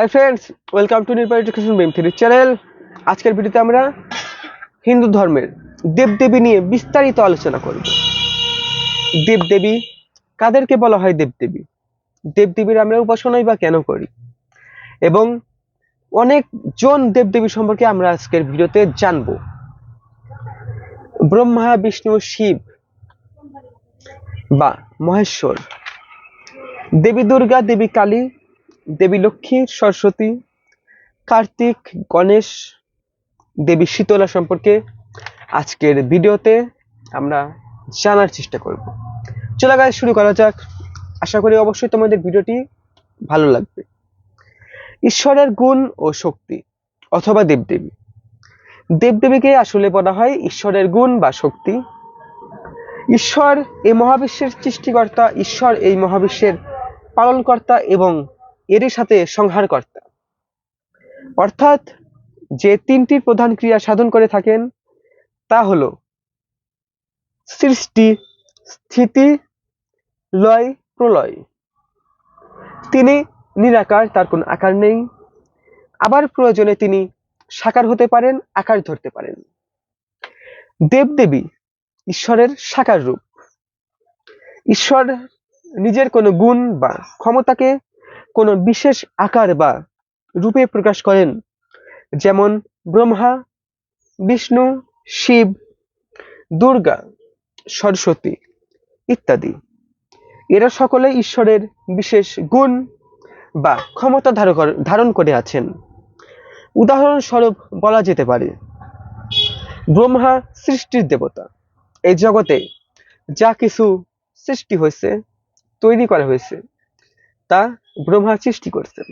Hi friends welcome to Nirbhay education বেম three channel আজকের ভিডিওতে আমরা হিন্দু ধর্মের দেবদেবী নিয়ে বিস্তারিত আলোচনা করব। দেবদেবী, কাদেরকে বলা হয় দেবদেবী? দেবদেবীর আমরা উপাসনাই বা কেন করি? এবং অনেক জন দেবদেবী সম্পর্কে আমরা আজকের ভিডিওতে জানব। ব্রহ্মা, বিষ্ণু, শিব বা মহেশ্বর। দেবী দুর্গা, দেবী কালী দেবী লক্ষ্মী, সরস্বতী, কার্তিক, গণেশ, দেবী শীতলা সম্পর্কে আজকের ভিডিওতে আমরা জানার চেষ্টা করব। চলো গায়ে শুরু করা যাক। আশা করি অবশ্যই তোমাদের ভিডিওটি ভালো লাগবে। ঈশ্বরের গুণ ও শক্তি অথবা দেবদেবী। দেবদেবীকে আসলে বলা হয় ঈশ্বরের গুণ বা শক্তি। ঈশ্বর এই মহাবিশ্বের সৃষ্টিকর্তা, ঈশ্বর এই মহাবিশ্বের পালনকর্তা এবং এরই সাথে সংহারকর্তা। অর্থাৎ যে তিনটি প্রধান ক্রিয়া সাধন করে থাকেন, তা হলো সৃষ্টি, স্থিতি, লয়, প্রলয়। তিনি নিরাকার, তার কোনো আকার নেই। আবার প্রয়োজনে তিনি সাকার হতে পারেন, আকার ধরতে পারেন। দেবদেবী ঈশ্বরের সাকার রূপ। ঈশ্বর নিজের কোনো গুণ বা ক্ষমতাকে কোনো বিশেষ আকার বা রূপে প্রকাশ করেন। যেমন ব্রহ্মা, বিষ্ণু, শিব, দুর্গা, সরস্বতী ইত্যাদি। এরা সকলে ঈশ্বরের বিশেষ গুণ বা ক্ষমতা ধারণ করে- আছেন। উদাহরণস্বরূপ বলা যেতে পারে, ব্রহ্মা সৃষ্টির দেবতা। এই জগতে যা কিছু সৃষ্টি হয়েছে, তৈরি করা হয়েছে। তা ব্রহ্মা সৃষ্টি করছেন।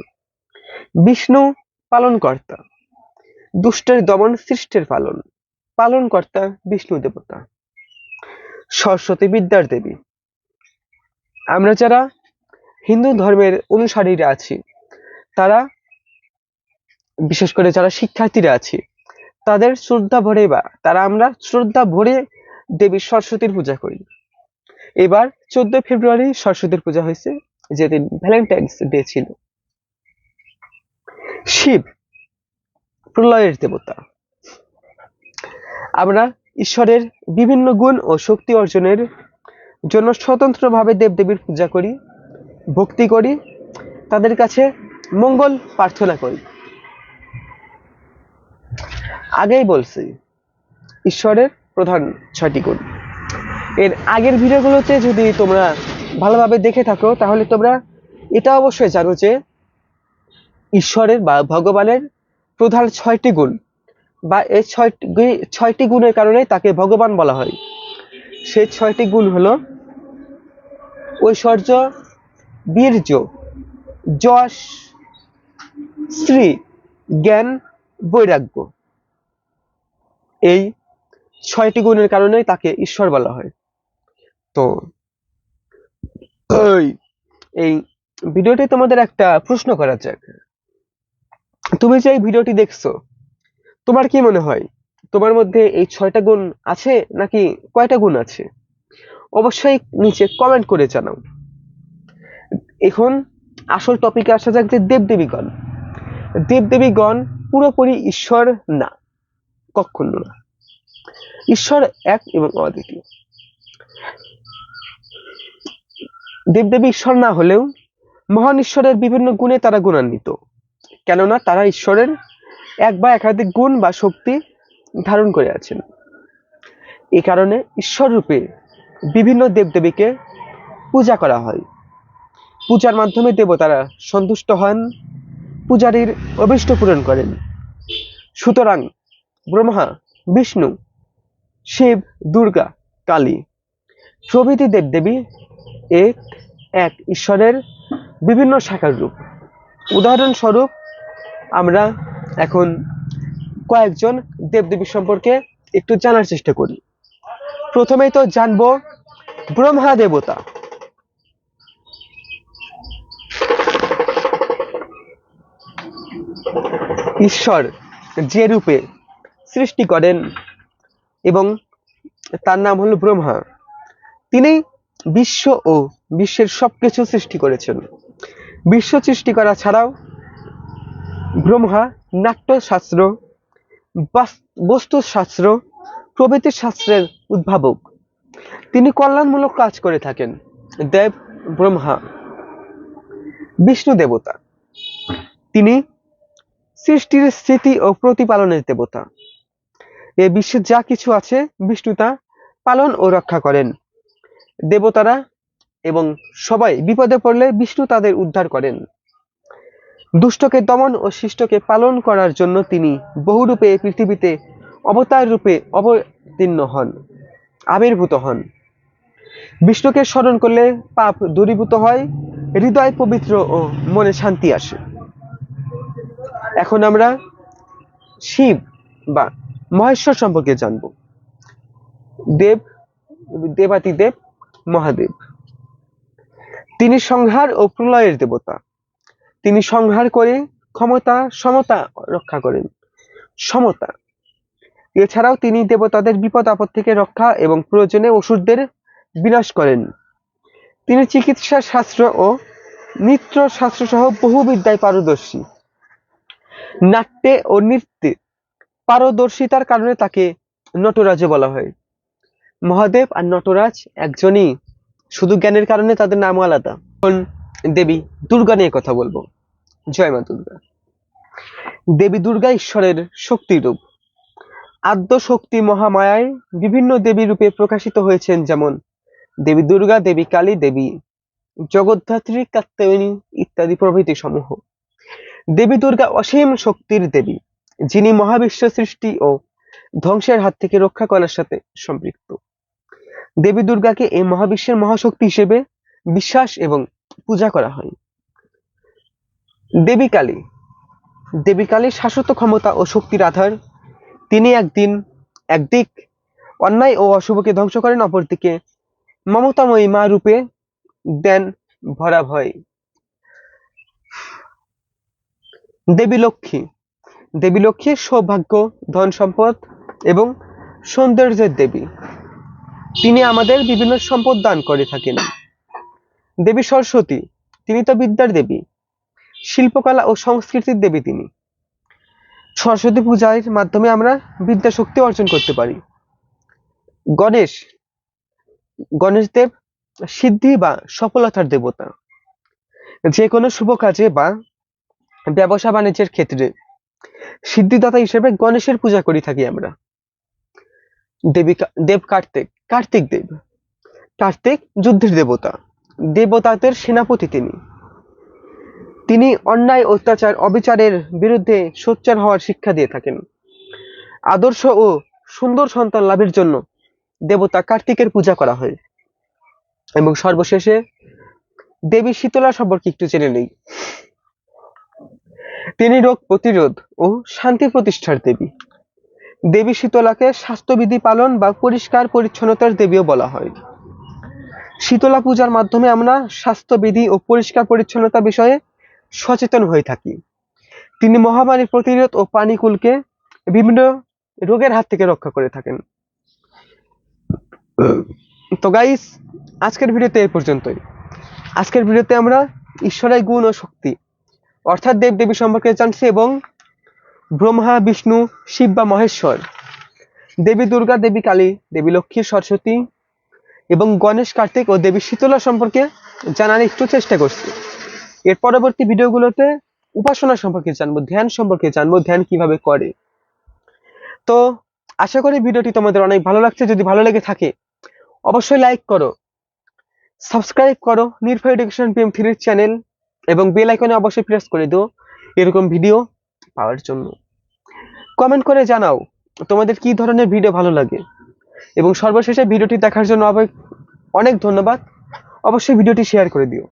বিষ্ণু পালনকর্তা, দুষ্টের দমন সৃষ্টের পালন, পালনকর্তা বিষ্ণু দেবতা, সরস্বতী বিদ্যার দেবী। আমরা যারা হিন্দু ধর্মের অনুসারীরা আছি, তারা, বিশেষ করে যারা শিক্ষার্থীরা আছি, তাদের শ্রদ্ধা ভরে বা, তারা আমরা শ্রদ্ধা ভরে দেবী সরস্বতীর পূজা করি। এবার চোদ্দ ফেব্রুয়ারি সরস্বতীর পূজা হয়েছে। যেদিন ভ্যালেন্টাইন্স ডে ছিল। শিব, প্রলয়ের দেবতা। আমরা ঈশ্বরের বিভিন্ন গুণ ও শক্তি অর্জনের জন্য স্বতন্ত্রভাবে দেবদেবীর পূজা করি, ভক্তি করি, তাদের কাছে মঙ্গল প্রার্থনা করি। আগেই বলছি, ঈশ্বরের প্রধান ছয়টি গুণ। এর আগের ভিডিওগুলোতে যদি তোমরা ভালোভাবে দেখে থাকো, তাহলে তোমরা এটা অবশ্যই জানো যে ঈশ্বরের বা ভগবানের প্রধান ছয়টি গুণ বা এই ছয়টি ছয়টি গুণের কারণে তাকে ভগবান বলা হয়। সেই ছয়টি গুণ হলো ঐশ্বর্য, বীর্য, যশ শ্রী জ্ঞান, বৈরাগ্য। এই ছয়টি গুণের কারণেই তাকে ঈশ্বর বলা হয়। তো এই ভিডিওটি তোমাদের একটা প্রশ্ন করা যাক। তুমি যে এই ভিডিওটি দেখছ, তোমার কি মনে হয়, তোমার মধ্যে এই ছয়টা গুণ আছে নাকি কয়টা গুণ আছে? অবশ্যই নিচে কমেন্ট করে জানাও। এখন আসল টপিকে আসা যাক যে দেবদেবীগণ। দেবদেবীগণ পুরোপুরি ঈশ্বর না কখনো না। ঈশ্বর এক এবং অদ্বিতীয়। দেবদেবী ঈশ্বর না হলেও মহান ঈশ্বরের বিভিন্ন গুণে তারা গুণান্বিত। কেননা তারা ঈশ্বরের এক বা একাধিক গুণ বা শক্তি ধারণ করে আছেন। এই কারণে ঈশ্বর রূপে বিভিন্ন দেবদেবীকে পূজা করা হয়। পূজার মাধ্যমে দেবতারা সন্তুষ্ট হন, পূজারীর অভিষ্ট পূরণ করেন। সুতরাং ব্রহ্মা, বিষ্ণু, শিব, দুর্গা, কালী প্রভৃতি দেবদেবী এক এক ঈশ্বরের বিভিন্ন শাখার রূপ। উদাহরণস্বরূপ, আমরা এখন কয়েকজন দেবদেবী সম্পর্কে একটু জানার চেষ্টা করি। প্রথমেই তো জানব ব্রহ্মা দেবতা। ঈশ্বর যে রূপে সৃষ্টি করেন এবং তার নাম হলো ব্রহ্মা। তিনি বিশ্ব ও বিশ্বের সবকিছু সৃষ্টি করেছেন। বিশ্ব সৃষ্টি করা ছাড়াও ব্রহ্মা, নাট্যশাস্ত্র, বাস- বস্তুশাস্ত্র প্রভৃতি শাস্ত্রের উদ্ভাবক। তিনি কল্যাণমূলক কাজ করে থাকেন। দেব, ব্রহ্মা, বিষ্ণু দেবতা। তিনি সৃষ্টির স্থিতি ও প্রতিপালনের দেবতা। এ বিশ্বে যা কিছু আছে, বিষ্ণু তা পালন ও রক্ষা করেন। দেবতারা এবং সবাই বিপদে পড়লে বিষ্ণু তাদের উদ্ধার করেন। দুষ্টকে দমন ও শিষ্টকে পালন করার জন্য তিনি বহুরূপে পৃথিবীতে অবতার রূপে অবতীর্ণ হন, আবির্ভূত হন। বিষ্ণুকে স্মরণ করলে পাপ দূরীভূত হয়, হৃদয় পবিত্র ও মনে শান্তি আসে। এখন আমরা শিব বা মহেশ্বর সম্পর্কে জানব। দেব দেবাতি দেব মহাদেব। তিনি সংহার ও প্রলয়ের দেবতা। তিনি সংহার করে ক্ষমতা, সমতা রক্ষা করেন। সমতা। এছাড়াও তিনি দেবতাদের বিপদ আপদ থেকে রক্ষা এবং প্রয়োজনে ওষুধদের বিনাশ করেন। তিনি চিকিৎসা শাস্ত্র ও নৃত্য শাস্ত্র সহ বহু বিদ্যায় পারদর্শী। নাট্যে ও নৃত্যে পারদর্শিতার কারণে তাকে নটরাজও বলা হয়। মহাদেব আর নটরাজ একজনই। শুধু জ্ঞানের কারণে তাদের নামও আলাদা। এখন দেবী দুর্গা নিয়ে কথা বলব। জয় মা দুর্গা। দেবী দুর্গা ঈশ্বরের শক্তি রূপ আদ্য শক্তি মহামায়ায় বিভিন্ন দেবী রূপে প্রকাশিত হয়েছেন যেমন দেবী দুর্গা, দেবী কালী, দেবী জগদ্ধাত্রী, কাত্যায়নী ইত্যাদি প্রভৃতি সমূহ। দেবী দুর্গা অসীম শক্তির দেবী, যিনি মহাবিশ্ব সৃষ্টি ও ধ্বংসের হাত থেকে রক্ষা করার সাথে সম্পৃক্ত। দেবী দুর্গাকে এই মহাবিশ্বের মহাশক্তি হিসেবে বিশ্বাস এবং পূজা করা হয়। দেবী কালী। দেবী কালীর শাশ্বত ক্ষমতা ও শক্তির আধার। তিনি একদিন একদিক অন্যায় ও অশুভকে ধ্বংস করেন, অপরদিকে মমতাময়ী মা রূপে দেন ভরা ভয় দেবী লক্ষ্মী। দেবী লক্ষ্মী সৌভাগ্য ধন সম্পদ এবং সৌন্দর্যের দেবী। তিনি আমাদের বিভিন্ন সম্পদ দান করে থাকেন। দেবী সরস্বতী, তিনি তো বিদ্যার দেবী। শিল্পকলা ও সংস্কৃতির দেবী তিনি। সরস্বতী পূজার মাধ্যমে আমরা বিদ্যা শক্তি অর্জন করতে পারি। গণেশ গণেশ দেব সিদ্ধি বা সফলতার দেবতা। যে কোনো শুভ কাজে বা ব্যবসা বাণিজ্যের ক্ষেত্রে সিদ্ধিদাতা হিসেবে গণেশের পূজা করি থাকি আমরা। দেবী দেব কার্তিক কার্তিক দেব। কার্তিক যুদ্ধের দেবতা। দেবতাদের সেনাপতি তিনি। তিনি অন্যায়, অত্যাচার, অবিচারের বিরুদ্ধে সোচ্চার হওয়ার শিক্ষা দিয়ে থাকেন। আদর্শ ও সুন্দর সন্তান লাভের জন্য দেবতা কার্তিকের পূজা করা হয়। এবং সর্বশেষে দেবী শীতলা সম্পর্কে একটু জেনে নেই। তিনি রোগ প্রতিরোধ ও শান্তি প্রতিষ্ঠার দেবী। দেবী শীতলাকে স্বাস্থ্যবিধি পালন বা পরিষ্কার পরিচ্ছন্নতার দেবীও বলা হয়। শীতলা পূজার মাধ্যমে আমরা স্বাস্থ্যবিধি ও পরিষ্কার পরিচ্ছন্নতা বিষয়ে সচেতন হয়ে থাকি। তিনি মহামারী প্রতিরোধ ও পানিকুলকে বিভিন্ন রোগের হাত থেকে রক্ষা করে থাকেন। তো গাইস আজকের ভিডিওতে এই পর্যন্তই। আজকের ভিডিওতে আমরা ঈশ্বরের গুণ ও শক্তি, অর্থাৎ দেব দেবী সম্পর্কে জানছি এবং ব্রহ্মা, বিষ্ণু, শিব বা মহেশ্বর। দেবী দুর্গা, দেবী কালী, দেবী লক্ষ্মী, সরস্বতী এবং গণেশ, কার্তিক ও দেবী শীতলা সম্পর্কে জানার একটু চেষ্টা করছি। এর পরবর্তী ভিডিওগুলোতে উপাসনা সম্পর্কে জানব, ধ্যান সম্পর্কে জানব, ধ্যান কীভাবে করে। তো আশা করি ভিডিওটি তোমাদের অনেক ভালো লাগছে। যদি ভালো লেগে থাকে, অবশ্যই লাইক করো সাবস্ক্রাইব করো নির্ভয় এডুকেশন পিএম থ্রির চ্যানেল এবং বেল আইকনে অবশ্যই প্রেস করে দিও। এরকম ভিডিও পাওয়ার জন্য। কমেন্ট করে জানাও, তোমাদের কি ধরনের ভিডিও ভালো লাগে? এবং সর্বশেষে ভিডিওটি দেখার জন্য অনেক ধন্যবাদ। অবশ্যই ভিডিওটি শেয়ার করে দিও।